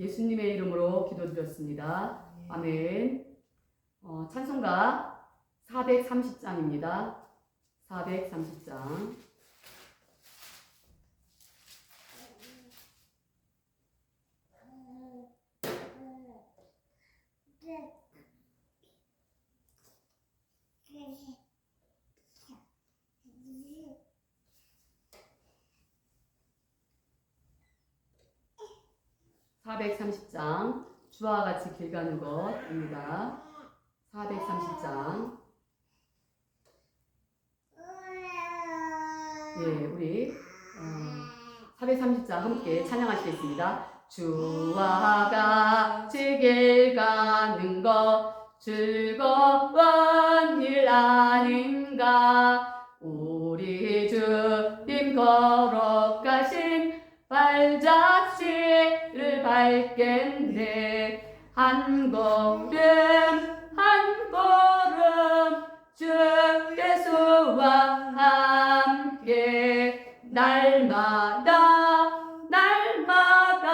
예수님의 이름으로 기도드렸습니다. 아멘. 어, 찬송가 430장입니다. 430장. (430장) 주와 같이 길 가는 것입니다. 430장 예, 우리 어, 430장 함께 찬양하시겠습니다. 주와 같이 길 가는 것 즐거운 일 아닌가 우리 주님 거룩 밟겠네. 한 걸음 한 걸음 주 예수와 함께 날마다 날마다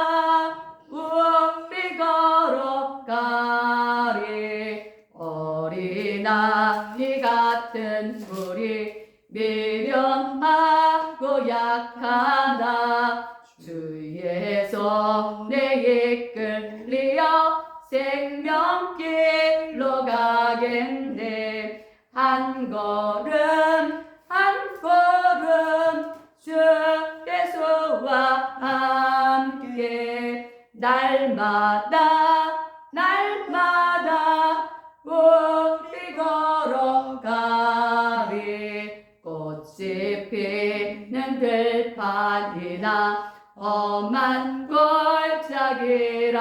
우리 걸어가리. 어린아이 같은 우리 미련하고 약하다 주의 손에 이끌리어 생명길로 가겠네. 한 걸음 한 걸음 주 예수와 함께 날마다 날마다 우리 걸어가리. 꽃이 피는 들판이나 험한 골짜기라도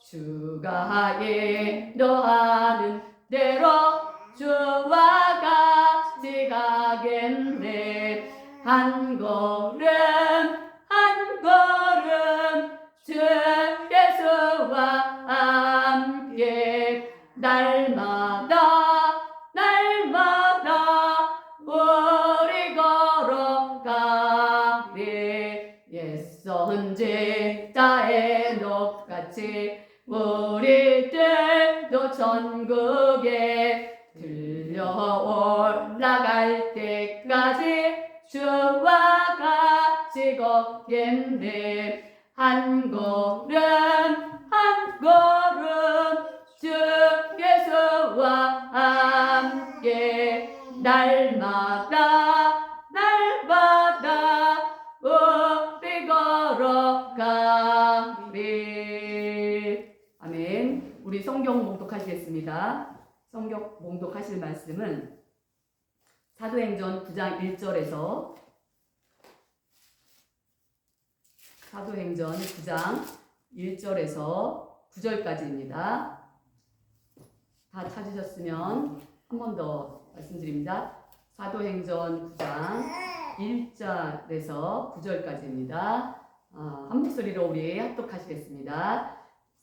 주가 인 천국에 들려 올라갈 때까지 주와 같이 걷겠네. 한 걸음 한 걸음 주 예수와 함께 날마다 날마다 우리 걸어가리 아멘. 우리 성경 봉독하시겠습니다 성경 봉독하실 말씀은 사도행전 9장 1절에서 사도행전 9장 1절에서 9절까지입니다. 다 찾으셨으면 한 번 더 말씀드립니다. 사도행전 9장 1절에서 9절까지입니다. 어, 한 목소리로 우리 합독하시겠습니다.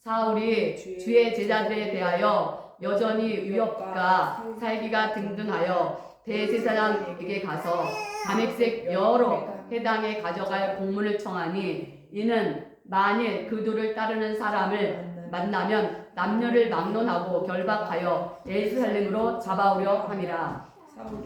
사울이 주의 제자들에 대하여 여전히 위협과 살기가 등등하여 대제사장에게 가서 담액색 여러 해당에 가져갈 공문을 청하니 이는 만일 그들을 따르는 사람을 만나면 남녀를 막론하고 결박하여 예루살렘으로 잡아오려 함이라.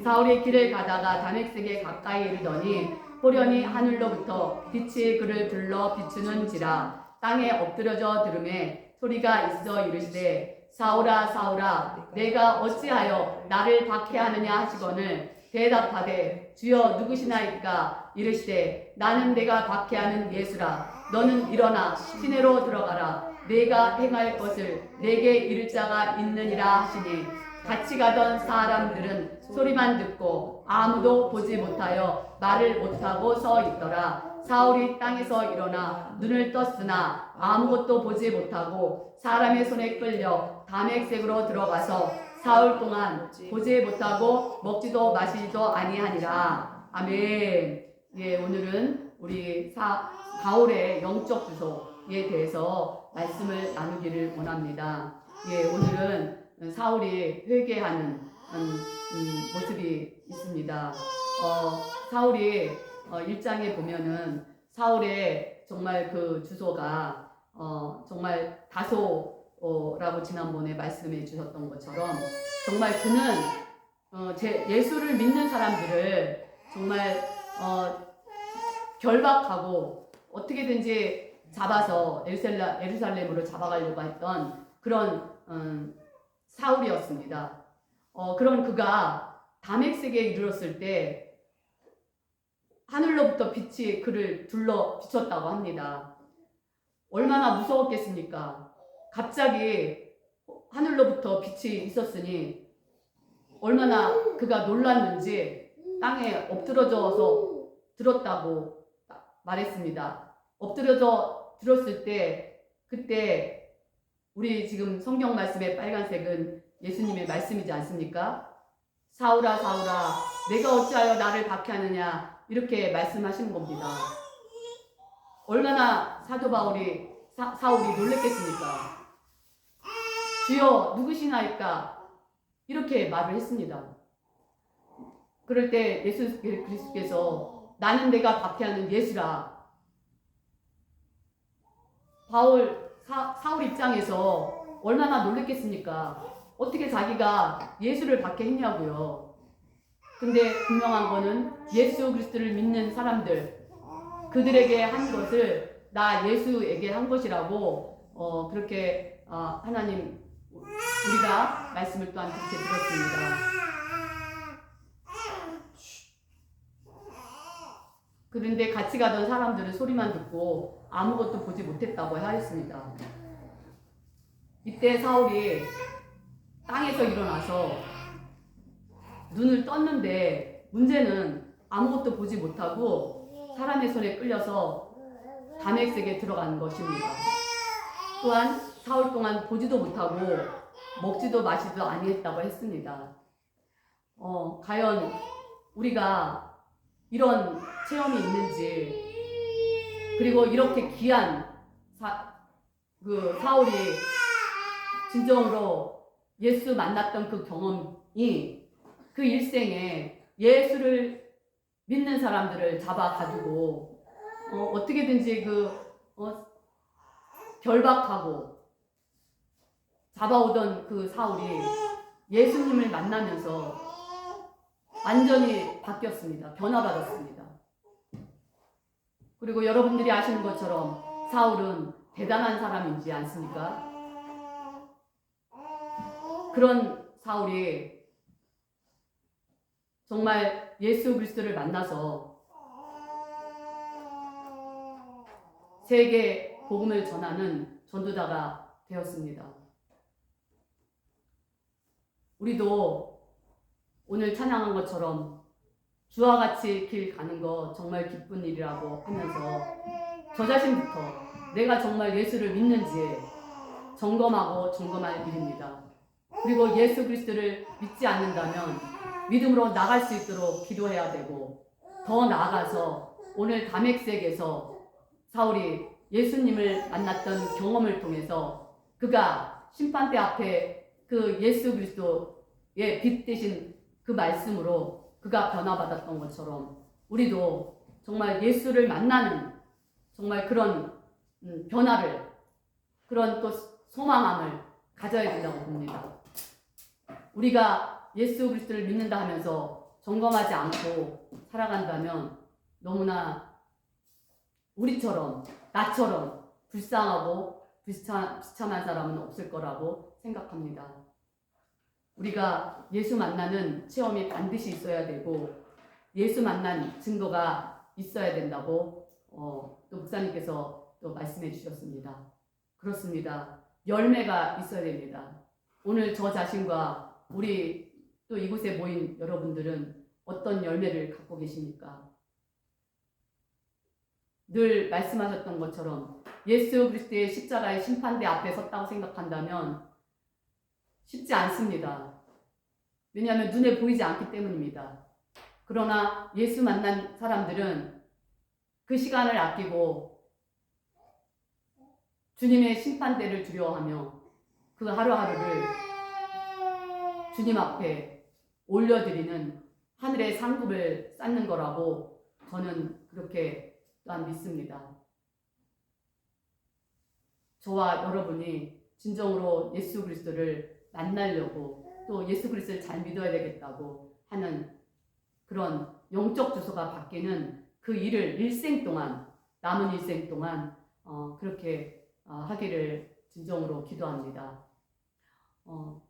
사울이 길을 가다가 담액색에 가까이 이르더니 호련히 하늘로부터 빛이 그를 둘러 비추는지라 땅에 엎드려져 들음에 소리가 있어 이르시되 사울아 사울아 내가 어찌하여 나를 박해하느냐 하시거늘 대답하되 주여 누구시나이까? 이르시되 나는 내가 박해하는 예수라. 너는 일어나 시내로 들어가라. 내가 행할 것을 내게 이를 자가 있느니라 하시니 같이 가던 사람들은 소리만 듣고 아무도 보지 못하여 말을 못하고 서 있더라. 사울이 땅에서 일어나 눈을 떴으나 아무것도 보지 못하고 사람의 손에 끌려 담액색으로 들어가서 사흘 동안 보지 못하고 먹지도 마시지도 아니하니라. 아멘. 예, 오늘은 우리 사, 가올의 영적 주소에 대해서 말씀을 나누기를 원합니다. 예, 오늘은 사울이 회개하는 음, 음, 모습이 있습니다. 어, 사울이 어, 1장에 보면은 사울의 정말 그 주소가 어, 정말 다소 라고 지난번에 말씀해 주셨던 것처럼 정말 그는 어, 제 예수를 믿는 사람들을 정말 어, 결박하고 어떻게든지 잡아서 에루살렘, 에루살렘으로 잡아가려고 했던 그런 음, 사울이었습니다. 어, 그런 그가 다메섹에 이르렀을 때 하늘로부터 빛이 그를 둘러 비쳤다고 합니다. 얼마나 무서웠겠습니까? 갑자기 하늘로부터 빛이 있었으니 얼마나 그가 놀랐는지 땅에 엎드러져서 들었다고 말했습니다. 엎드려져 들었을 때 그때 우리 지금 성경 말씀의 빨간색은 예수님의 말씀이지 않습니까? 사울아 사울아 내가 어찌하여 나를 박해하느냐 이렇게 말씀하시는 겁니다. 얼마나 사도 바울이 사, 사울이 놀랬겠습니까? 주여 누구시나이까 이렇게 말을 했습니다. 그럴 때 예수 그리스도께서 나는 내가 박해하는 예수라 바울 사, 사울 입장에서 얼마나 놀랬겠습니까? 어떻게 자기가 예수를 박해했냐고요. 근데 분명한 거는 예수 그리스도를 믿는 사람들 그들에게 한 것을 나 예수에게 한 것이라고 어, 그렇게 어, 하나님 우리가 말씀을 또한 그렇게 들었습니다. 그런데 같이 가던 사람들은 소리만 듣고 아무것도 보지 못했다고 하였습니다. 이때 사울이 땅에서 일어나서 눈을 떴는데 문제는 아무것도 보지 못하고 사람의 손에 끌려서 다메섹에 들어간 것입니다. 또한 사흘 동안 보지도 못하고 먹지도 마시지도 아니했다고 했습니다. 어, 과연 우리가 이런 체험이 있는지 그리고 이렇게 귀한 사, 그 사울이 진정으로 예수 만났던 그 경험이 그 일생에 예수를 믿는 사람들을 잡아가지고 어, 어떻게든지 그 어, 결박하고 잡아오던 그 사울이 예수님을 만나면서 완전히 바뀌었습니다. 변화받았습니다. 그리고 여러분들이 아시는 것처럼 사울은 대단한 사람인지 않습니까? 그런 사울이 정말 예수 그리스도를 만나서 세계 복음을 전하는 전도자가 되었습니다. 우리도 오늘 찬양한 것처럼 주와 같이 길 가는 거 정말 기쁜 일이라고 하면서 저 자신부터 내가 정말 예수를 믿는지 점검하고 점검할 일입니다. 그리고 예수 그리스도를 믿지 않는다면 믿음으로 나갈 수 있도록 기도해야 되고 더 나아가서 오늘 다맥색에서 사울이 예수님을 만났던 경험을 통해서 그가 심판대 앞에 그 예수 그리스도의 빛 대신 그 말씀으로 그가 변화받았던 것처럼 우리도 정말 예수를 만나는 정말 그런 음, 변화를 그런 또 소망함을 가져야 된다고 봅니다. 우리가 예수 그리스도를 믿는다 하면서 점검하지 않고 살아간다면 너무나 우리처럼 나처럼 불쌍하고 비참, 비참한 사람은 없을 거라고 생각합니다. 우리가 예수 만나는 체험이 반드시 있어야 되고 예수 만난 증거가 있어야 된다고 어, 또 목사님께서 또 말씀해 주셨습니다. 그렇습니다. 열매가 있어야 됩니다. 오늘 저 자신과 우리 또 이곳에 모인 여러분들은 어떤 열매를 갖고 계십니까? 늘 말씀하셨던 것처럼 예수 그리스도의 십자가의 심판대 앞에 섰다고 생각한다면 쉽지 않습니다. 왜냐하면 눈에 보이지 않기 때문입니다. 그러나 예수 만난 사람들은 그 시간을 아끼고 주님의 심판대를 두려워하며 그 하루하루를 주님 앞에 올려드리는 하늘의 상급을 쌓는 거라고 저는 그렇게 또한 믿습니다. 저와 여러분이 진정으로 예수 그리스도를 만나려고 또 예수 그리스도를 잘 믿어야 되겠다고 하는 그런 영적 주소가 바뀌는 그 일을 일생 동안 남은 일생 동안 어, 그렇게 어, 하기를 진정으로 기도합니다. 어,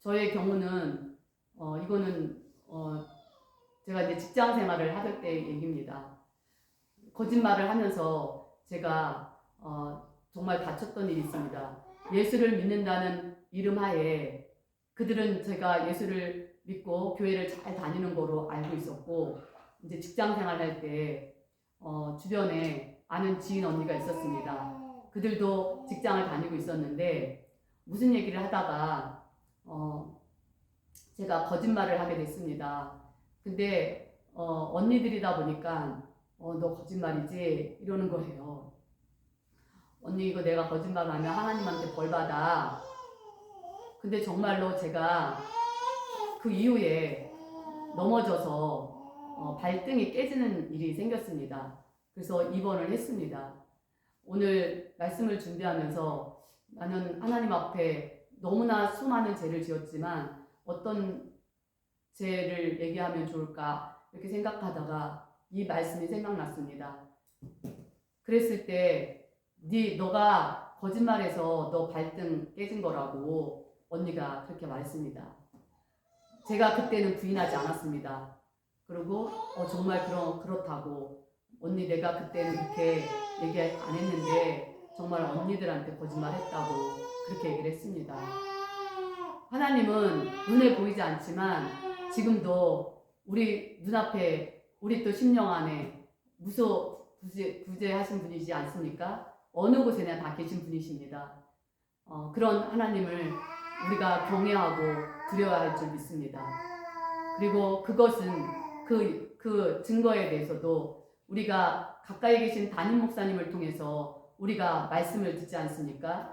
저의 경우는 어, 이거는 어, 제가 이제 직장 생활을 하던 때 얘기입니다. 거짓말을 하면서 제가 어, 정말 다쳤던 일이 있습니다. 예수를 믿는다는 이름 하에 그들은 제가 예수를 믿고 교회를 잘 다니는 거로 알고 있었고 이제 직장 생활할 때 어, 주변에 아는 지인 언니가 있었습니다. 그들도 직장을 다니고 있었는데 무슨 얘기를 하다가 어, 제가 거짓말을 하게 됐습니다. 근데 어, 언니들이다 보니까 어, 너 거짓말이지 이러는 거예요. 언니 이거 내가 거짓말하면 하나님한테 벌 받아. 근데 정말로 제가 그 이후에 넘어져서 어, 발등이 깨지는 일이 생겼습니다. 그래서 입원을 했습니다. 오늘 말씀을 준비하면서 나는 하나님 앞에 너무나 수많은 죄를 지었지만 어떤 죄를 얘기하면 좋을까 이렇게 생각하다가 이 말씀이 생각났습니다. 그랬을 때 네 너가 거짓말해서 너 발등 깨진 거라고 언니가 그렇게 말했습니다. 제가 그때는 부인하지 않았습니다. 그리고 어, 정말 그런 그렇다고 언니 내가 그때는 그렇게 얘기 안 했는데 정말 언니들한테 거짓말했다고 그렇게 얘기를 했습니다. 하나님은 눈에 보이지 않지만 지금도 우리 눈앞에 우리 또 심령 안에 무소 구제, 구제하신 분이지 않습니까? 어느 곳에나 다 계신 분이십니다. 어, 그런 하나님을 우리가 경외하고 두려워야 할 줄 믿습니다. 그리고 그것은 그, 그 증거에 대해서도 우리가 가까이 계신 담임 목사님을 통해서 우리가 말씀을 듣지 않습니까?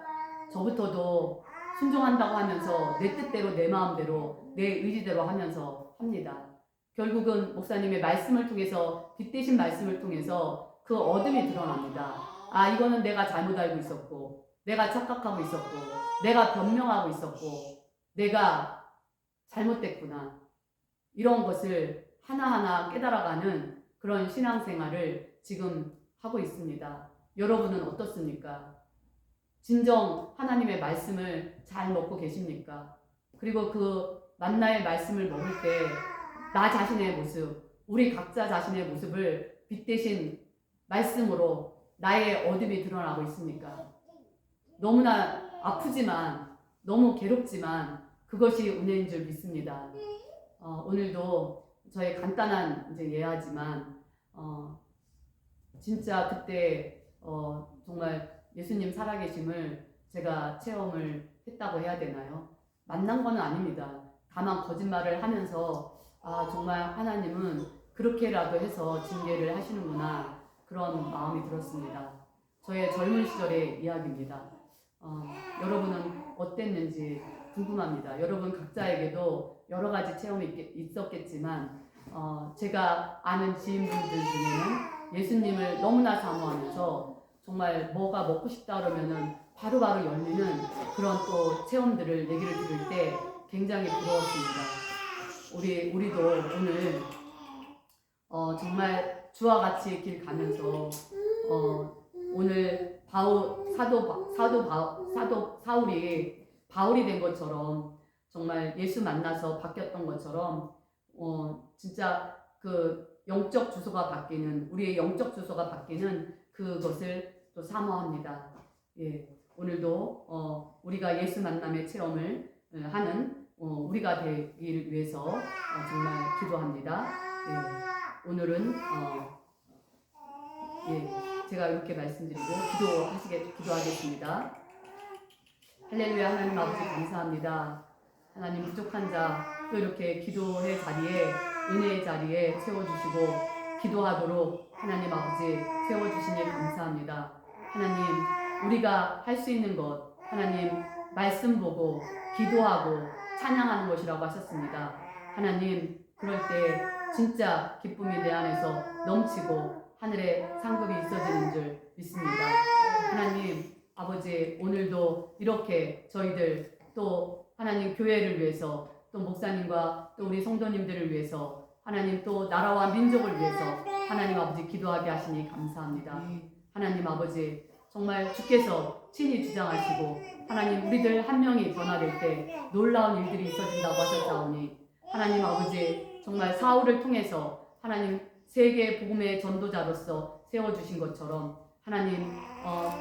저부터도 순종한다고 하면서 내 뜻대로 내 마음대로 내 의지대로 하면서 합니다. 결국은 목사님의 말씀을 통해서 빗대신 말씀을 통해서 그 어둠이 드러납니다. 아 이거는 내가 잘못 알고 있었고 내가 착각하고 있었고 내가 변명하고 있었고 내가 잘못됐구나 이런 것을 하나하나 깨달아가는 그런 신앙생활을 지금 하고 있습니다. 여러분은 어떻습니까? 진정 하나님의 말씀을 잘 먹고 계십니까? 그리고 그 만나의 말씀을 먹을 때 나 자신의 모습, 우리 각자 자신의 모습을 빗대신 말씀으로 나의 어둠이 드러나고 있습니까? 너무나 아프지만 너무 괴롭지만 그것이 은혜인 줄 믿습니다. 어, 오늘도 저의 간단한 이제 예화지만 어, 진짜 그때 어, 정말 예수님 살아계심을 제가 체험을 했다고 해야 되나요? 만난 거는 아닙니다. 다만 거짓말을 하면서 아 정말 하나님은 그렇게라도 해서 징계를 하시는구나 그런 마음이 들었습니다. 저의 젊은 시절의 이야기입니다. 어, 여러분은 어땠는지 궁금합니다. 여러분 각자에게도 여러 가지 체험이 있, 있었겠지만 어, 제가 아는 지인분들 중에는 예수님을 너무나 사모하면서 정말 뭐가 먹고 싶다 그러면은 바로바로 열리는 그런 또 체험들을 얘기를 들을 때 굉장히 부러웠습니다. 우리 우리도 오늘 어, 정말 주와 같이 길 가면서 어, 오늘 바울 사도 바- 사도 바, 사도 사울이 바울이 된 것처럼 정말 예수 만나서 바뀌었던 것처럼 어, 진짜 그 영적 주소가 바뀌는 우리의 영적 주소가 바뀌는 그것을 또 사모합니다. 예, 오늘도 어, 우리가 예수 만남의 체험을 어, 하는 어, 우리가 되기를 위해서 어, 정말 기도합니다. 예, 오늘은 어, 예, 제가 이렇게 말씀드리고 기도하시게 기도하겠습니다. 할렐루야 하나님 아버지 감사합니다. 하나님 부족한 자 또 이렇게 기도의 자리에 은혜의 자리에 세워주시고 기도하도록 하나님 아버지 세워주시니 감사합니다. 하나님 우리가 할 수 있는 것 하나님 말씀 보고 기도하고 찬양하는 것이라고 하셨습니다. 하나님 그럴 때 진짜 기쁨이 내 안에서 넘치고 하늘에 상급이 있어지는 줄 믿습니다. 하나님 아버지 오늘도 이렇게 저희들 또 하나님 교회를 위해서 또 목사님과 또 우리 성도님들을 위해서 하나님 또 나라와 민족을 위해서 하나님 아버지 기도하게 하시니 감사합니다. 하나님 아버지 정말 주께서 친히 주장하시고 하나님 우리들 한 명이 변화될 때 놀라운 일들이 있어진다고 하셨사오니 하나님 아버지 정말 사울을 통해서 하나님 세계 복음의 전도자로서 세워주신 것처럼 하나님 어,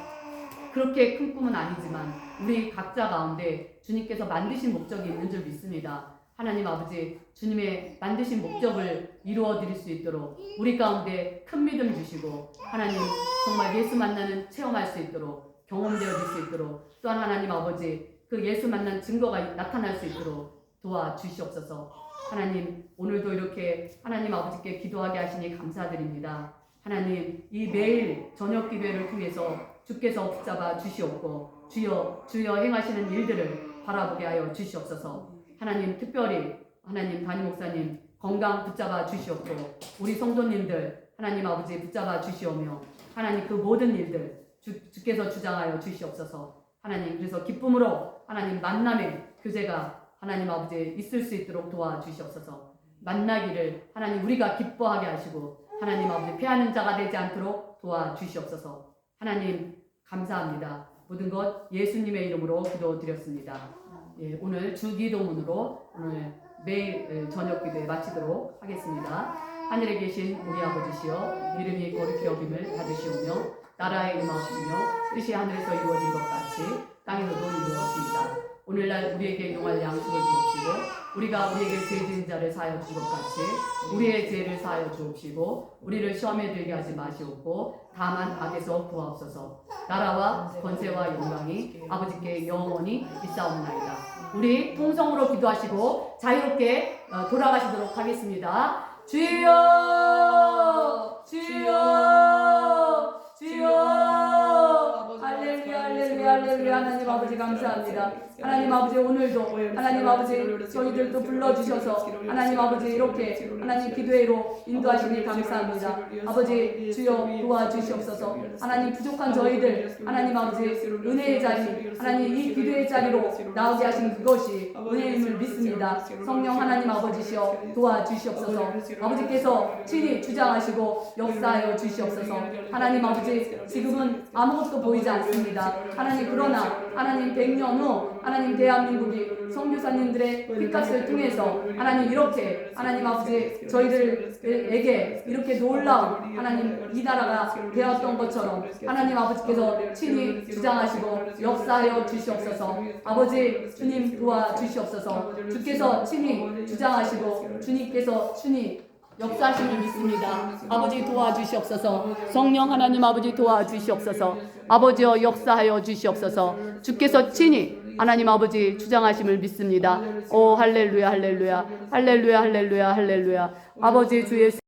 그렇게 큰 꿈은 아니지만 우리 각자 가운데 주님께서 만드신 목적이 있는 줄 믿습니다. 하나님 아버지 주님의 만드신 목적을 이루어 드릴 수 있도록 우리 가운데 큰 믿음 주시고 하나님 정말 예수 만나는 체험할 수 있도록 경험되어질 수 있도록 또한 하나님 아버지 그 예수 만난 증거가 나타날 수 있도록 도와주시옵소서. 하나님 오늘도 이렇게 하나님 아버지께 기도하게 하시니 감사드립니다. 하나님 이 매일 저녁 기도회를 통해서 주께서 붙잡아 주시옵고 주여 주여 행하시는 일들을 바라보게 하여 주시옵소서. 하나님 특별히 하나님 담임 목사님 건강 붙잡아 주시옵고 우리 성도님들 하나님 아버지 붙잡아 주시오며 하나님 그 모든 일들 주, 주께서 주장하여 주시옵소서. 하나님 그래서 기쁨으로 하나님 만남의 교제가 하나님 아버지 있을 수 있도록 도와주시옵소서. 만나기를 하나님 우리가 기뻐하게 하시고 하나님 아버지 피하는 자가 되지 않도록 도와주시옵소서. 하나님 감사합니다. 모든 것 예수님의 이름으로 기도드렸습니다. 예, 오늘 주기도문으로 오늘 매일 예, 저녁 기도에 마치도록 하겠습니다 하늘에 계신 우리 아버지시여 이름이 거룩히 여김을 받으시오며 나라의 임하옵시며 뜻이 하늘에서 이루어진 것 같이 땅에서도 이루어지이다. 오늘날 우리에게 용할 양식을 주옵시고 우리가 우리에게 죄 지은 자를 사하여 준것 같이 우리의 죄를 사하여 주옵시고 우리를 시험에 들게 하지 마시옵고 다만 악에서 구하옵소서 나라와 권세와 영광이 아버지께 영원히 있사옵나이다. 우리 통성으로 기도하시고 자유롭게 어, 돌아가시도록 하겠습니다. 주여 주여 주여 할렐루야 할렐루야. 하나님 아버지 감사합니다. 하나님 아버지 오늘도 하나님 아버지 저희들도 불러주셔서 하나님 아버지 이렇게 하나님 기도회로 인도하시니 감사합니다. 아버지 주여 도와주시옵소서. 하나님 부족한 저희들 하나님 아버지 은혜의 자리 하나님 이 기도의 자리로 나오게 하신 그것이 은혜임을 믿습니다. 성령 하나님 아버지시여 도와주시옵소서. 아버지께서 친히 주장하시고 역사하여 주시옵소서. 하나님 아버지 지금은 아무것도 보이지 않습니다 하나님 그러나 하나님 100년 후 하나님 대한민국이 성교사님들의 피값을 통해서 하나님 이렇게 하나님 아버지 저희들에게 이렇게 놀라운 하나님 이 나라가 되었던 것처럼 하나님 아버지께서 친히 주장하시고 역사하여 주시옵소서 아버지 주님 도와주시옵소서 주께서 친히 주장하시고 주님께서 친히 역사하심을 믿습니다. 아버지 도와주시옵소서. 성령 하나님 아버지 도와주시옵소서. 아버지여 역사하여 주시옵소서. 주께서 친히 하나님 아버지 주장하심을 믿습니다. 오 할렐루야 할렐루야 할렐루야 할렐루야 할렐루야 아버지 주 예수